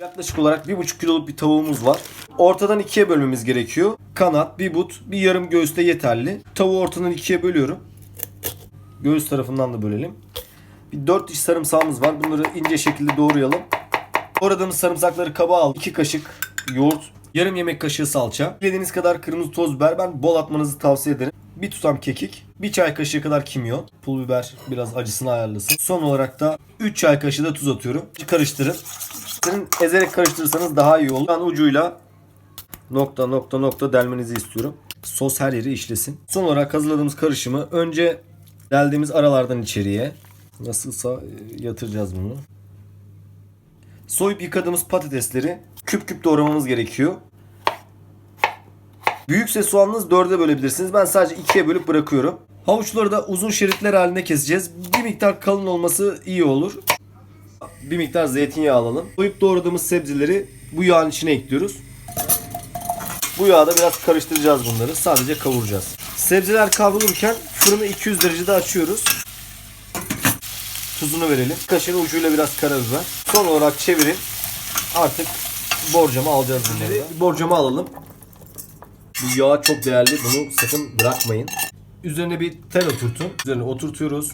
Yaklaşık olarak 1,5 kiloluk bir tavuğumuz var. Ortadan ikiye bölmemiz gerekiyor. Kanat, bir but, bir yarım göğüste yeterli. Tavuğu ortadan ikiye bölüyorum. Göğüs tarafından da bölelim. Bir 4 diş sarımsağımız var. Bunları ince şekilde doğrayalım. Doğradığımız sarımsakları kaba al. 2 kaşık yoğurt, yarım yemek kaşığı salça. Dilediğiniz kadar kırmızı toz biber. Ben bol atmanızı tavsiye ederim. Bir tutam kekik, bir çay kaşığı kadar kimyon. Pul biber biraz acısını ayarlasın. Son olarak da 3 çay kaşığı da tuz atıyorum. Karıştırın. Sizin ezerek karıştırırsanız daha iyi olur. Ben ucuyla nokta nokta nokta delmenizi istiyorum. Sos her yeri işlesin. Son olarak hazırladığımız karışımı önce deldiğimiz aralardan içeriye nasılsa e, yatıracağız bunu. Soyup yıkadığımız patatesleri küp küp doğramamız gerekiyor. Büyükse soğanınız dörde bölebilirsiniz. Ben sadece ikiye bölüp bırakıyorum. Havuçları da uzun şeritler halinde keseceğiz. Bir miktar kalın olması iyi olur. Bir miktar zeytinyağı alalım. Soyup doğradığımız sebzeleri bu yağın içine ekliyoruz. Bu yağda biraz karıştıracağız bunları. Sadece kavuracağız. Sebzeler kavrulurken fırını 200 derecede açıyoruz. Tuzunu verelim. Kaşığın ucuyla biraz karabiber. Son olarak çevirin. Artık borcama alacağız bunları. Borcama alalım. Bu yağ çok değerli. Bunu sakın bırakmayın. Üzerine bir tel oturtun. Üzerine oturtuyoruz.